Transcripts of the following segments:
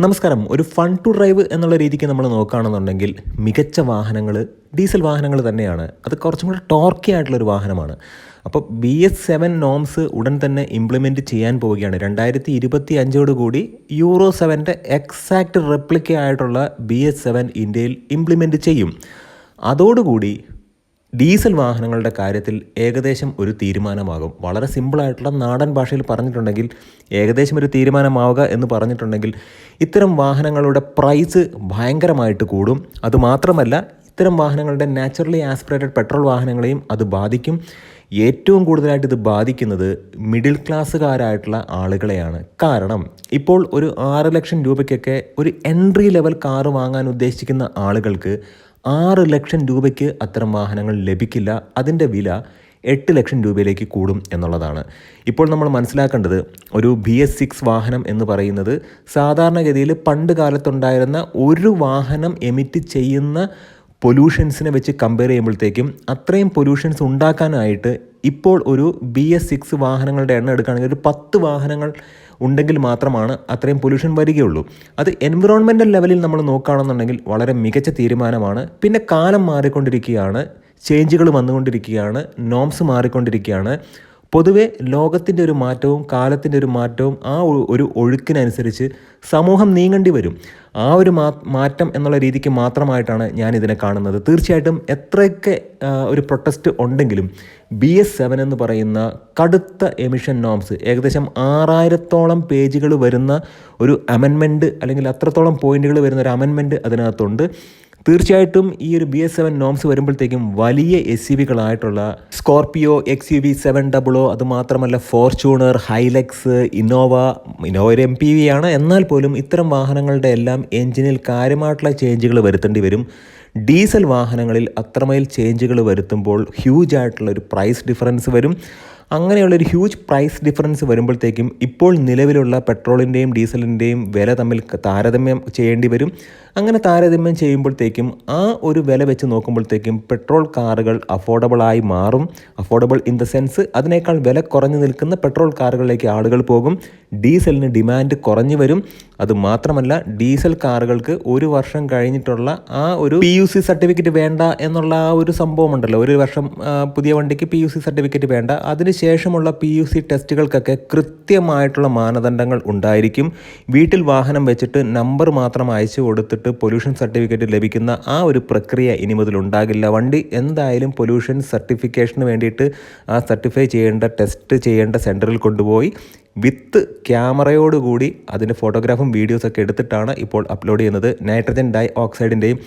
നമസ്കാരം. ഒരു fun to drive എന്നുള്ള രീതിക്ക് നമ്മൾ നോക്കുകയാണെന്നുണ്ടെങ്കിൽ മികച്ച വാഹനങ്ങൾ ഡീസൽ വാഹനങ്ങൾ തന്നെയാണ്. അത് കുറച്ചും കൂടെ ടോർക്കി ആയിട്ടുള്ളൊരു വാഹനമാണ്. അപ്പോൾ ബി എസ് സെവൻ നോംസ് ഉടൻ തന്നെ ഇംപ്ലിമെന്റ് ചെയ്യാൻ പോവുകയാണ്. രണ്ടായിരത്തി ഇരുപത്തി അഞ്ചോട് കൂടി യൂറോ സെവന്റെ എക്സാക്റ്റ് റെപ്ലിക്ക ആയിട്ടുള്ള ബി എസ് സെവൻ ഇന്ത്യയിൽ ഇംപ്ലിമെന്റ് ചെയ്യും. അതോടുകൂടി ഡീസൽ വാഹനങ്ങളുടെ കാര്യത്തിൽ ഏകദേശം ഒരു തീരുമാനമാകും. വളരെ സിമ്പിളായിട്ടുള്ള നാടൻ ഭാഷയിൽ പറഞ്ഞിട്ടുണ്ടെങ്കിൽ ഏകദേശം ഒരു തീരുമാനമാവുക എന്ന് പറഞ്ഞിട്ടുണ്ടെങ്കിൽ ഇത്തരം വാഹനങ്ങളുടെ പ്രൈസ് ഭയങ്കരമായിട്ട് കൂടും. അതുമാത്രമല്ല ഇത്തരം വാഹനങ്ങളുടെ നാച്ചുറലി ആസ്പിറേറ്റഡ് പെട്രോൾ വാഹനങ്ങളെയും അത് ബാധിക്കും. ഏറ്റവും കൂടുതലായിട്ട് ഇത് ബാധിക്കുന്നത് മിഡിൽ ക്ലാസ്സുകാരായിട്ടുള്ള ആളുകളെയാണ്. കാരണം ഇപ്പോൾ ഒരു ആറ് ലക്ഷം രൂപയ്ക്കൊക്കെ ഒരു എൻട്രി ലെവൽ കാറ് വാങ്ങാൻ ഉദ്ദേശിക്കുന്ന ആളുകൾക്ക് ആറ് ലക്ഷം രൂപയ്ക്ക് അത്തരം വാഹനങ്ങൾ ലഭിക്കില്ല. അതിന്റെ വില എട്ട് ലക്ഷം രൂപയിലേക്ക് കൂടും എന്നുള്ളതാണ്. ഇപ്പോൾ നമ്മൾ മനസ്സിലാക്കേണ്ടത് ഒരു ബി എസ് സിക്സ് വാഹനം എന്ന് പറയുന്നത് സാധാരണഗതിയിൽ പണ്ട് കാലത്തുണ്ടായിരുന്ന ഒരു വാഹനം എമിറ്റ് ചെയ്യുന്ന പൊല്യൂഷൻസിനെ വെച്ച് കമ്പയർ ചെയ്യുമ്പോഴത്തേക്കും അത്രയും പൊല്യൂഷൻസ് ഉണ്ടാക്കാനായിട്ട് ഇപ്പോൾ ഒരു ബി എസ് സിക്സ് വാഹനങ്ങളുടെ എണ്ണം എടുക്കുകയാണെങ്കിൽ ഒരു പത്ത് വാഹനങ്ങൾ ഉണ്ടെങ്കിൽ മാത്രമാണ് അത്രയും പൊല്യൂഷൻ വരികയുള്ളൂ. അത് എൻവിറോൺമെന്റൽ ലെവലിൽ നമ്മൾ നോക്കുകയാണെന്നുണ്ടെങ്കിൽ വളരെ മികച്ച തീരുമാനമാണ്. പിന്നെ കാലം മാറിക്കൊണ്ടിരിക്കുകയാണ്. ചേഞ്ചുകൾ വന്നുകൊണ്ടിരിക്കുകയാണ്. നോംസ് മാറിക്കൊണ്ടിരിക്കുകയാണ്. പൊതുവെ ലോകത്തിന്റെ ഒരു മാറ്റവും കാലത്തിന്റെ ഒരു മാറ്റവും ആ ഒരു ഒഴുക്കിനനുസരിച്ച് സമൂഹം നീങ്ങേണ്ടി വരും. ആ ഒരു മാറ്റം എന്നുള്ള രീതിക്ക് മാത്രമായിട്ടാണ് ഞാൻ ഇതിനെ കാണുന്നത്. തീർച്ചയായിട്ടും എത്രയൊക്കെ ഒരു പ്രൊട്ടസ്റ്റ് ഉണ്ടെങ്കിലും ബി എസ് സെവൻ എന്ന് പറയുന്ന കടുത്ത എമിഷൻ നോംസ് ഏകദേശം ആറായിരത്തോളം പേജുകൾ വരുന്ന ഒരു അമെൻമെന്റ് അല്ലെങ്കിൽ അത്രത്തോളം പോയിന്റുകൾ വരുന്ന ഒരു അമെൻമെന്റ് അതിനകത്തുണ്ട്. തീർച്ചയായിട്ടും ഈ ഒരു ബി എസ് സെവൻ നോംസ് വരുമ്പോഴത്തേക്കും വലിയ S C വികളായിട്ടുള്ള Scorpio X U V seven double O അതുമാത്രമല്ല ഫോർച്യൂണർ ഹൈലക്സ് ഇന്നോവ ഇന്നോവ ഒരു എം പി വി ആണ്. എന്നാൽ പോലും ഇത്തരം വാഹനങ്ങളുടെ എല്ലാം എഞ്ചിനിൽ കാര്യമായിട്ടുള്ള ചേഞ്ചുകൾ വരുത്തേണ്ടി വരും. ഡീസൽ വാഹനങ്ങളിൽ അത്രമേൽ ചേഞ്ചുകൾ വരുത്തുമ്പോൾ ഹ്യൂജ് ആയിട്ടുള്ള ഒരു പ്രൈസ് ഡിഫറൻസ് വരും. അങ്ങനെയുള്ള ഒരു ഹ്യൂജ് പ്രൈസ് ഡിഫറൻസ് വരുമ്പോഴത്തേക്കും ഇപ്പോൾ നിലവിലുള്ള പെട്രോളിന്റെയും ഡീസലിന്റെയും വില തമ്മിൽ താരതമ്യം ചെയ്യേണ്ടി വരും. അങ്ങനെ താരതമ്യം ചെയ്യുമ്പോഴത്തേക്കും ആ ഒരു വില വെച്ച് നോക്കുമ്പോഴത്തേക്കും പെട്രോൾ കാറുകൾ അഫോർഡബിളായി മാറും. അഫോർഡബിൾ ഇൻ ദ സെൻസ് അതിനേക്കാൾ വില കുറഞ്ഞു നിൽക്കുന്ന പെട്രോൾ കാറുകളിലേക്ക് ആളുകൾ പോകും. ഡീസലിന് ഡിമാൻഡ് കുറഞ്ഞു വരും. അതുമാത്രമല്ല ഡീസൽ കാറുകൾക്ക് ഒരു വർഷം കഴിഞ്ഞിട്ടുള്ള ആ ഒരു പി യു സി സർട്ടിഫിക്കറ്റ് വേണ്ട എന്നുള്ള ആ ഒരു സംഭവം ഉണ്ടല്ലോ ഒരു വർഷം പുതിയ വണ്ടിക്ക് പി യു സി സർട്ടിഫിക്കറ്റ് വേണ്ട. അതിനുശേഷമുള്ള പി യു സി ടെസ്റ്റുകൾക്കൊക്കെ കൃത്യമായിട്ടുള്ള മാനദണ്ഡങ്ങൾ ഉണ്ടായിരിക്കും. വീട്ടിൽ വാഹനം വെച്ചിട്ട് നമ്പർ മാത്രം അയച്ചു കൊടുത്തിട്ട് പൊല്യൂഷൻ സർട്ടിഫിക്കറ്റ് ലഭിക്കുന്ന ആ ഒരു പ്രക്രിയ ഇനി മുതൽ ഉണ്ടാകില്ല. വണ്ടി എന്തായാലും പൊല്യൂഷൻ സർട്ടിഫിക്കേഷന് വേണ്ടിയിട്ട് ആ സർട്ടിഫൈ ചെയ്യേണ്ട ടെസ്റ്റ് ചെയ്യേണ്ട സെന്ററിൽ കൊണ്ടുപോയി. വിത്ത് ക്യാമറയോടുകൂടി അതിന്റെ ഫോട്ടോഗ്രാഫും വീഡിയോസൊക്കെ എടുത്തിട്ടാണ് ഇപ്പോൾ അപ്ലോഡ് ചെയ്യുന്നത്. നൈട്രജൻ ഡൈ ഓക്സൈഡിന്റെയും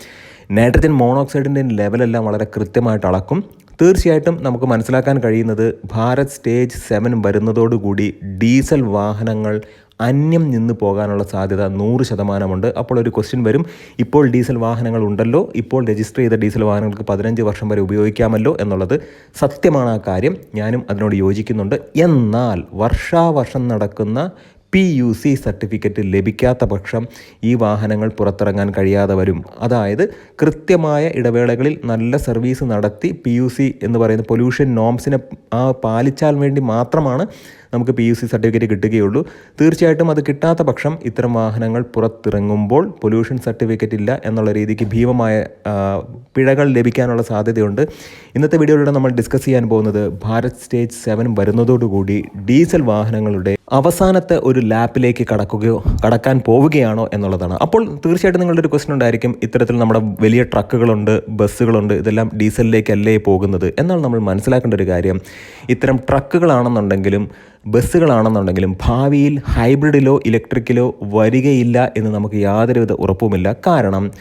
നൈട്രജൻ മോണോക്സൈഡിന്റെയും ലെവലെല്ലാം വളരെ കൃത്യമായിട്ട് അളക്കും. തീർച്ചയായിട്ടും നമുക്ക് മനസ്സിലാക്കാൻ കഴിയുന്നത് ഭാരത് സ്റ്റേജ് സെവൻ വരുന്നതോടുകൂടി ഡീസൽ വാഹനങ്ങൾ അന്യം നിന്ന് പോകാനുള്ള സാധ്യത നൂറ് ശതമാനമുണ്ട്. അപ്പോൾ ഒരു ക്വസ്റ്റ്യൻ വരും ഇപ്പോൾ ഡീസൽ വാഹനങ്ങൾ ഉണ്ടല്ലോ ഇപ്പോൾ രജിസ്റ്റർ ചെയ്ത ഡീസൽ വാഹനങ്ങൾക്ക് പതിനഞ്ച് വർഷം വരെ ഉപയോഗിക്കാമല്ലോ എന്നുള്ളത് സത്യമാണ് ആ കാര്യം. ഞാനും അതിനോട് യോജിക്കുന്നുണ്ട്. എന്നാൽ വർഷാവർഷം നടക്കുന്ന പി യു സി സർട്ടിഫിക്കറ്റ് ലഭിക്കാത്ത പക്ഷം ഈ വാഹനങ്ങൾ പുറത്തിറങ്ങാൻ കഴിയാതെ വരും. അതായത് കൃത്യമായ ഇടവേളകളിൽ നല്ല സർവീസ് നടത്തി പി യു സി എന്ന് പറയുന്ന പൊല്യൂഷൻ നോംസിനെ ആ പാലിച്ചാൽ വേണ്ടി മാത്രമാണ് നമുക്ക് പി യു സി സർട്ടിഫിക്കറ്റ് കിട്ടുകയുള്ളൂ. തീർച്ചയായിട്ടും അത് കിട്ടാത്ത പക്ഷം ഇത്തരം വാഹനങ്ങൾ പുറത്തിറങ്ങുമ്പോൾ പൊല്യൂഷൻ സർട്ടിഫിക്കറ്റ് ഇല്ല എന്നുള്ള രീതിക്ക് ഭീമമായ പിഴകൾ ലഭിക്കാനുള്ള സാധ്യതയുണ്ട്. ഇന്നത്തെ വീഡിയോയിലൂടെ നമ്മൾ ഡിസ്കസ് ചെയ്യാൻ പോകുന്നത് ഭാരത് സ്റ്റേജ് സെവൻ വരുന്നതോടുകൂടി ഡീസൽ വാഹനങ്ങളുടെ അവസാനത്തെ ഒരു ലാപ്പിലേക്ക് കടക്കുകയോ കടക്കാൻ പോവുകയാണോ എന്നുള്ളതാണ്. അപ്പോൾ തീർച്ചയായിട്ടും നിങ്ങളുടെ ഒരു ക്വസ്റ്റൻ ഉണ്ടായിരിക്കും ഇത്തരത്തിൽ നമ്മുടെ വലിയ ട്രക്കുകളുണ്ട് ബസ്സുകളുണ്ട് ഇതെല്ലാം ഡീസലിലേക്കല്ലേ പോകുന്നത് എന്നാൽ നമ്മൾ മനസ്സിലാക്കേണ്ട ഒരു കാര്യം ഇത്തരം ട്രക്കുകളാണെന്നുണ്ടെങ്കിലും ബസ്സുകളാണെന്നുണ്ടെങ്കിലും ഭാവിയിൽ ഹൈബ്രിഡിലോ ഇലക്ട്രിക്കിലോ വരികയില്ല എന്ന് നമുക്ക് യാതൊരുവിധ ഉറപ്പുമില്ല. കാരണം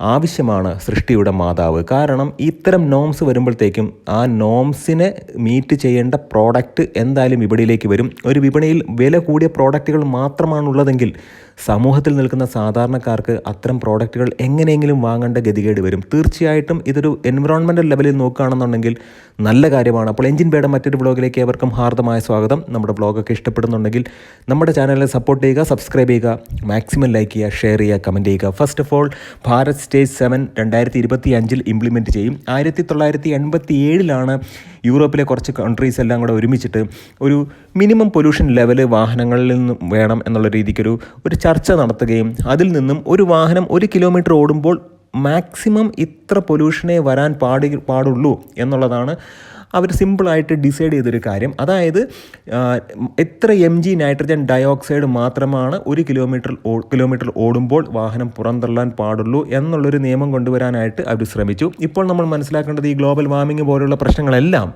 ആവശ്യമാണ് സൃഷ്ടിയുടെ മാതാവ്. കാരണം ഇത്തരം നോംസ് വരുമ്പോഴത്തേക്കും ആ നോംസിനെ മീറ്റ് ചെയ്യേണ്ട പ്രോഡക്റ്റ് എന്തായാലും വിപണിയിലേക്ക് വരും. ഒരു വിപണിയിൽ വില കൂടിയ പ്രോഡക്റ്റുകൾ മാത്രമാണുള്ളതെങ്കിൽ സമൂഹത്തിൽ നിൽക്കുന്ന സാധാരണക്കാർക്ക് അത്തരം പ്രോഡക്റ്റുകൾ എങ്ങനെയെങ്കിലും വാങ്ങേണ്ട ഗതികേട് വരും. തീർച്ചയായിട്ടും ഇതൊരു എൻവിറോൺമെന്റൽ ലെവലിൽ നോക്കുകയാണെന്നുണ്ടെങ്കിൽ നല്ല കാര്യമാണ്. അപ്പോൾ എഞ്ചിൻ പേടം മറ്റൊരു ബ്ലോഗിലേക്ക് ഏവർക്കും ഹാർദമായ സ്വാഗതം. നമ്മുടെ ബ്ലോഗൊക്കെ ഇഷ്ടപ്പെടുന്നുണ്ടെങ്കിൽ നമ്മുടെ ചാനലിനെ സപ്പോർട്ട് ചെയ്യുക സബ്സ്ക്രൈബ് ചെയ്യുക മാക്സിമം ലൈക്ക് ചെയ്യുക ഷെയർ ചെയ്യുക കമന്റ് ചെയ്യുക. First of all Bharat stage seven രണ്ടായിരത്തി ഇരുപത്തി അഞ്ചിൽ ഇംപ്ലിമെന്റ് ചെയ്യും. ആയിരത്തി തൊള്ളായിരത്തി എൺപത്തി ഏഴിലാണ് യൂറോപ്പിലെ കുറച്ച് കൺട്രീസ് എല്ലാം കൂടെ ഒരുമിച്ചിട്ട് ഒരു മിനിമം പൊല്യൂഷൻ ലെവൽ വാഹനങ്ങളിൽ നിന്നും വേണം എന്നുള്ള രീതിക്കൊരു ഒരു ചർച്ച നടത്തുകയും അതിൽ നിന്നും ഒരു വാഹനം ഒരു കിലോമീറ്റർ ഓടുമ്പോൾ മാക്സിമം ഇത്ര പൊല്യൂഷനെ വരാൻ പാടി പാടുള്ളൂ എന്നുള്ളതാണ് അവർ സിമ്പിളായിട്ട് ഡിസൈഡ് ചെയ്തൊരു കാര്യം. അതായത് എത്ര എം ജി നൈട്രജൻ ഡയോക്സൈഡ് മാത്രമാണ് ഒരു കിലോമീറ്റർ കിലോമീറ്റർ ഓടുമ്പോൾ വാഹനം പുറന്തള്ളാൻ പാടുള്ളൂ എന്നുള്ളൊരു നിയമം കൊണ്ടുവരാനായിട്ട് അവർ ശ്രമിച്ചു. ഇപ്പോൾ നമ്മൾ മനസ്സിലാക്കേണ്ടത് ഈ ഗ്ലോബൽ വാർമിംഗ് പോലുള്ള പ്രശ്നങ്ങളെല്ലാം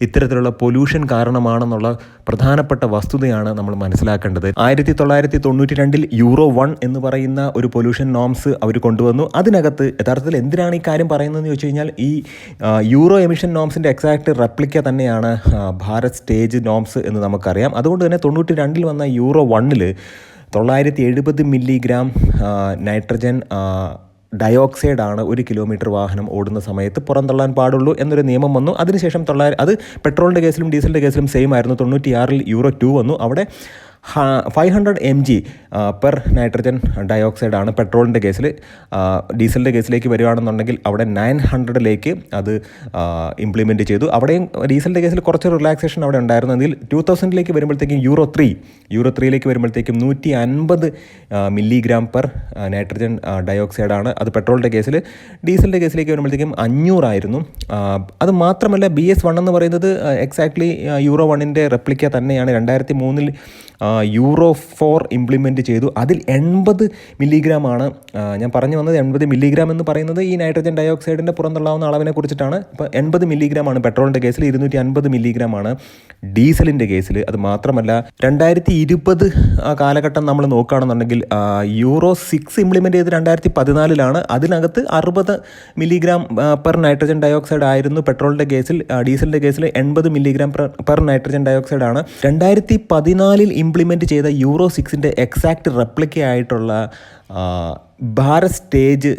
ഇത്തരത്തിലുള്ള പൊല്യൂഷൻ കാരണമാണെന്നുള്ള പ്രധാനപ്പെട്ട വസ്തുതയാണ് നമ്മൾ മനസ്സിലാക്കേണ്ടത്. ആയിരത്തി തൊള്ളായിരത്തി തൊണ്ണൂറ്റി രണ്ടിൽ യൂറോ വൺ എന്ന് പറയുന്ന ഒരു പൊല്യൂഷൻ നോംസ് അവർ കൊണ്ടുവന്നു. അതിനകത്ത് യഥാർത്ഥത്തിൽ എന്തിനാണ് ഈ കാര്യം പറയുന്നതെന്ന് ചോദിച്ചു കഴിഞ്ഞാൽ ഈ യൂറോ എമിഷൻ നോംസിന്റെ എക്സാക്ട് റെപ്ലിക്ക തന്നെയാണ് ഭാരത് സ്റ്റേജ് നോംസ് എന്ന് നമുക്കറിയാം. അതുകൊണ്ട് തന്നെ തൊണ്ണൂറ്റി രണ്ടിൽ വന്ന യൂറോ വണ്ണിൽ തൊള്ളായിരത്തി എഴുപത് മില്ലിഗ്രാം നൈട്രജൻ ഡയോക്സൈഡ് ആണ് ഒരു കിലോമീറ്റർ വാഹനം ഓടുന്ന സമയത്ത് പുറന്തള്ളാൻ പാടുള്ളൂ എന്നൊരു നിയമം വന്നു. അതിനുശേഷം തൊള്ളായിരം അത് പെട്രോളിന്റെ കേസിലും ഡീസലിന്റെ കേസിലും സെയിം ആയിരുന്നു. തൊണ്ണൂറ്റിയാറിൽ യൂറോ ടു വന്നു. അവിടെ five hundred M G per nitrogen dioxide ആണ് പെട്രോളിന്റെ കേസിൽ ഡീസലിന്റെ കേസിലേക്ക് വരികയാണെന്നുണ്ടെങ്കിൽ അവിടെ നയൻ ഹൺഡ്രഡിലേക്ക് അത് ഇംപ്ലിമെന്റ് ചെയ്തു. അവിടെയും ഡീസലിന്റെ കേസിൽ കുറച്ച് റിലാക്സേഷൻ അവിടെ ഉണ്ടായിരുന്നു. എങ്കിൽ ടു തൗസൻഡിലേക്ക് വരുമ്പോഴത്തേക്കും യൂറോ ത്രീ യൂറോ ത്രീയിലേക്ക് വരുമ്പോഴത്തേക്കും നൂറ്റി അൻപത് മില്ലിഗ്രാം പെർ നൈട്രജൻ ഡയോക്സൈഡാണ് അത് പെട്രോളിന്റെ കേസിൽ ഡീസലിന്റെ കേസിലേക്ക് വരുമ്പോഴത്തേക്കും അഞ്ഞൂറായിരുന്നു. അത് മാത്രമല്ല ബി എസ് വൺ എന്ന് പറയുന്നത് എക്സാക്ട്ലി യൂറോ വണ്ണിന്റെ റെപ്ലിക്ക തന്നെയാണ്. രണ്ടായിരത്തി മൂന്നിൽ യൂറോ ഫോർ ഇംപ്ലിമെന്റ് ചെയ്തു. അതിൽ എൺപത് മില്ലിഗ്രാമാണ് ഞാൻ പറഞ്ഞു വന്നത് എൺപത് മില്ലിഗ്രാം എന്ന് പറയുന്നത് ഈ നൈട്രജൻ ഡയോക്സൈഡിന്റെ പുറന്തള്ളാവുന്ന അളവിനെ കുറിച്ചിട്ടാണ്. ഇപ്പോൾ എൺപത് മില്ലിഗ്രാമാണ് പെട്രോളിന്റെ കേസിൽ ഇരുന്നൂറ്റി അൻപത് മില്ലിഗ്രാമാണ് ഡീസലിന്റെ കേസിൽ. അത് മാത്രമല്ല രണ്ടായിരത്തി ഇരുപത് കാലഘട്ടം നമ്മൾ നോക്കുകയാണെന്നുണ്ടെങ്കിൽ യൂറോ സിക്സ് ഇംപ്ലിമെന്റ് ചെയ്ത് രണ്ടായിരത്തി പതിനാലിലാണ് അതിനകത്ത് അറുപത് മില്ലിഗ്രാം പെർ നൈട്രജൻ ഡയോക്സൈഡ് ആയിരുന്നു പെട്രോളിന്റെ കേസിൽ ആ, ഡീസലിന്റെ കേസിൽ എൺപത് മില്ലിഗ്രാം പെർ നൈട്രജൻ ഡയോക്സൈഡ് ആണ് രണ്ടായിരത്തി പതിനാലിൽ ഇംപ്ലിമെന്റ് ചെയ്ത യൂറോ സിക്സിന്റെ എക്സാക്റ്റ് റെപ്ലിക്ക ആയിട്ടുള്ള ഭാര സ്റ്റേജ്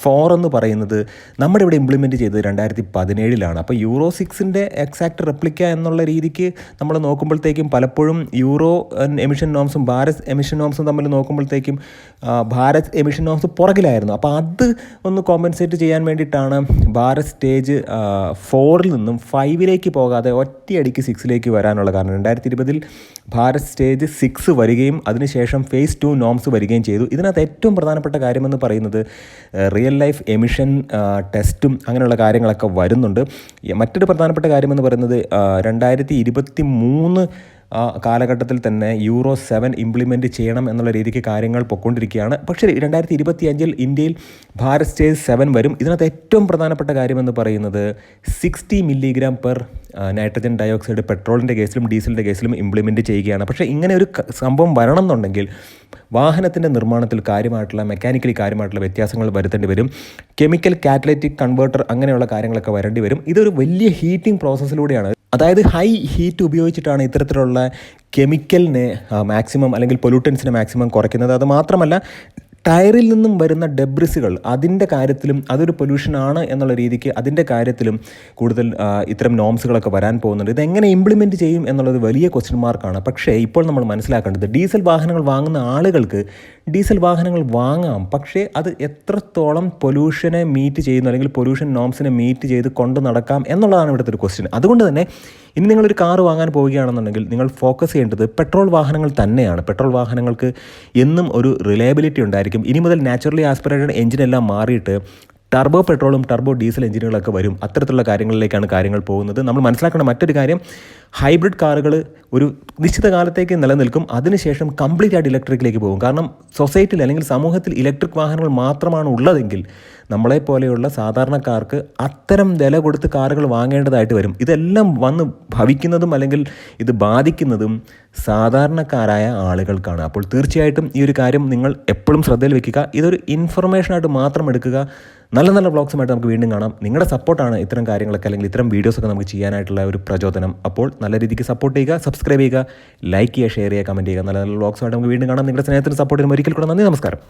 ഫോർ എന്ന് പറയുന്നത് നമ്മുടെ ഇവിടെ ഇംപ്ലിമെന്റ് ചെയ്തത് രണ്ടായിരത്തി പതിനേഴിലാണ് അപ്പോൾ യൂറോ സിക്സിന്റെ എക്സാക്ട് റെപ്ലിക്ക എന്നുള്ള രീതിക്ക് നമ്മൾ നോക്കുമ്പോഴത്തേക്കും പലപ്പോഴും യൂറോ എമിഷൻ നോംസും ഭാരത് എമിഷൻ നോംസും തമ്മിൽ നോക്കുമ്പോഴത്തേക്കും ഭാരത് എമിഷൻ നോംസ് പുറകിലായിരുന്നു. അപ്പോൾ അത് ഒന്ന് കോമ്പൻസേറ്റ് ചെയ്യാൻ വേണ്ടിയിട്ടാണ് ഭാരത് സ്റ്റേജ് ഫോറിൽ നിന്നും ഫൈവിലേക്ക് പോകാതെ ഒറ്റയടിക്ക് സിക്സിലേക്ക് വരാനുള്ള കാരണം. രണ്ടായിരത്തി ഇരുപതിൽ ഭാരത് സ്റ്റേജ് സിക്സ് വരികയും അതിനുശേഷം ഫേസ് ടു നോംസ് വരികയും ചെയ്തു. ഇതിനകത്ത് ഏറ്റവും പ്രധാനപ്പെട്ട കാര്യമെന്ന് പറയുന്നത് റിയൽ ലൈഫ് എമിഷൻ ടെസ്റ്റും അങ്ങനെയുള്ള കാര്യങ്ങളൊക്കെ വരുന്നുണ്ട്. മറ്റൊരു പ്രധാനപ്പെട്ട കാര്യമെന്ന് പറയുന്നത് രണ്ടായിരത്തി ഇരുപത്തി മൂന്ന് കാലഘട്ടത്തിൽ തന്നെ യൂറോ സെവൻ ഇംപ്ലിമെന്റ് ചെയ്യണം എന്നുള്ള രീതിക്ക് കാര്യങ്ങൾ പൊക്കൊണ്ടിരിക്കുകയാണ് പക്ഷേ രണ്ടായിരത്തി ഇരുപത്തി അഞ്ചിൽ ഇന്ത്യയിൽ ഭാരത് സ്റ്റേജ് സെവൻ വരും. ഇതിനകത്ത് ഏറ്റവും പ്രധാനപ്പെട്ട കാര്യമെന്ന് പറയുന്നത് sixty milligram per nitrogen dioxide പെട്രോളിന്റെ കേസിലും ഡീസലിന്റെ കേസിലും ഇംപ്ലിമെന്റ് ചെയ്യുകയാണ്. പക്ഷേ ഇങ്ങനെ ഒരു സംഭവം വരണം എന്നുണ്ടെങ്കിൽ വാഹനത്തിന്റെ നിർമ്മാണത്തിൽ കാര്യമായിട്ടുള്ള മെക്കാനിക്കലി കാര്യമായിട്ടുള്ള വ്യത്യാസങ്ങൾ വരുത്തേണ്ടി വരും. കെമിക്കൽ കാറ്റലറ്റിക് കൺവേർട്ടർ അങ്ങനെയുള്ള കാര്യങ്ങളൊക്കെ വരേണ്ടി വരും. ഇതൊരു വലിയ ഹീറ്റിംഗ് പ്രോസസ്സിലൂടെയാണ് അതായത് ഹൈ ഹീറ്റ് ഉപയോഗിച്ചിട്ടാണ് ഇത്തരത്തിലുള്ള കെമിക്കലിനെ മാക്സിമം അല്ലെങ്കിൽ പൊല്യൂട്ടൻസിനെ മാക്സിമം കുറയ്ക്കുന്നത്. അത് മാത്രമല്ല ടയറിൽ നിന്നും വരുന്ന ഡെബ്രിസുകൾ അതിന്റെ കാര്യത്തിലും അതൊരു പൊല്യൂഷനാണ് എന്നുള്ള രീതിക്ക് അതിന്റെ കാര്യത്തിലും കൂടുതൽ ഇത്തരം നോംസുകളൊക്കെ വരാൻ പോകുന്നുണ്ട്. ഇതെങ്ങനെ ഇംപ്ലിമെന്റ് ചെയ്യും എന്നുള്ളത് വലിയ ക്വസ്റ്റ്യൻ മാർക്കാണ് പക്ഷേ ഇപ്പോൾ നമ്മൾ മനസ്സിലാക്കേണ്ടത് ഡീസൽ വാഹനങ്ങൾ വാങ്ങുന്ന ആളുകൾക്ക് ഡീസൽ വാഹനങ്ങൾ വാങ്ങാം. പക്ഷേ അത് എത്രത്തോളം പൊല്യൂഷനെ മീറ്റ് ചെയ്യുന്നു അല്ലെങ്കിൽ പൊല്യൂഷൻ നോംസിനെ മീറ്റ് ചെയ്ത് കൊണ്ടു നടക്കാം എന്നുള്ളതാണ് ഇവിടുത്തെ ഒരു ക്വസ്റ്റ്യൻ അതുകൊണ്ട് തന്നെ ഇനി നിങ്ങളൊരു കാർ വാങ്ങാൻ പോവുകയാണെന്നുണ്ടെങ്കിൽ നിങ്ങൾ ഫോക്കസ് ചെയ്യേണ്ടത് പെട്രോൾ വാഹനങ്ങൾ തന്നെയാണ്. പെട്രോൾ വാഹനങ്ങൾക്ക് എന്നും ഒരു റിലയബിലിറ്റി ഉണ്ടായിരിക്കും. ഇനി മുതൽ നാച്ചുറലി ആസ്പിറേറ്റഡ് എഞ്ചിനെല്ലാം മാറിയിട്ട് ടർബോ പെട്രോളും ടർബോ ഡീസൽ എഞ്ചിനുകളൊക്കെ വരും. അത്തരത്തിലുള്ള കാര്യങ്ങളിലേക്കാണ് കാര്യങ്ങൾ പോകുന്നത്. നമ്മൾ മനസ്സിലാക്കേണ്ട മറ്റൊരു കാര്യം ഹൈബ്രിഡ് കാറുകൾ ഒരു നിശ്ചിത കാലത്തേക്ക് നിലനിൽക്കും അതിനുശേഷം കംപ്ലീറ്റ് ആയിട്ട് ഇലക്ട്രിക്കിലേക്ക് പോകും. കാരണം സൊസൈറ്റിയിൽ അല്ലെങ്കിൽ സമൂഹത്തിൽ ഇലക്ട്രിക് വാഹനങ്ങൾ മാത്രമാണ് ഉള്ളതെങ്കിൽ നമ്മളെപ്പോലെയുള്ള സാധാരണക്കാർക്ക് അത്തരം വില കൊടുത്ത് കാറുകൾ വാങ്ങേണ്ടതായിട്ട് വരും. ഇതെല്ലാം വന്ന് ഭവിക്കുന്നതും അല്ലെങ്കിൽ ഇത് ബാധിക്കുന്നതും സാധാരണക്കാരായ ആളുകൾക്കാണ്. അപ്പോൾ തീർച്ചയായിട്ടും ഈ ഒരു കാര്യം നിങ്ങൾ എപ്പോഴും ശ്രദ്ധയിൽ വെക്കുക. ഇതൊരു ഇൻഫർമേഷനായിട്ട് മാത്രം എടുക്കുക. നല്ല നല്ല വ്ളോഗ്സുമായിട്ട് നമുക്ക് വീണ്ടും കാണാം. നിങ്ങളുടെ സപ്പോർട്ടാണ് ഇത്തരം കാര്യങ്ങളൊക്കെ അല്ലെങ്കിൽ ഇത്തരം വീഡിയോസൊക്കെ നമുക്ക് ചെയ്യാനായിട്ടുള്ള ഒരു പ്രചോദനം. അപ്പോൾ നല്ല രീതിക്ക് സപ്പോർട്ട് ചെയ്യുക സബ്സ്ക്രൈബ് ചെയ്യുക ലൈക്ക് ചെയ്യുക ഷെയർ ചെയ്യുക കമന്റ് ചെയ്യുക. നല്ല നല്ല വ്ളോഗ്സുമായിട്ട് നമുക്ക് വീണ്ടും കാണാം. നിങ്ങളുടെ സ്നേഹത്തിന് സപ്പോർട്ടിനും ഒരിക്കൽ കൂടെ നന്ദി നമസ്കാരം.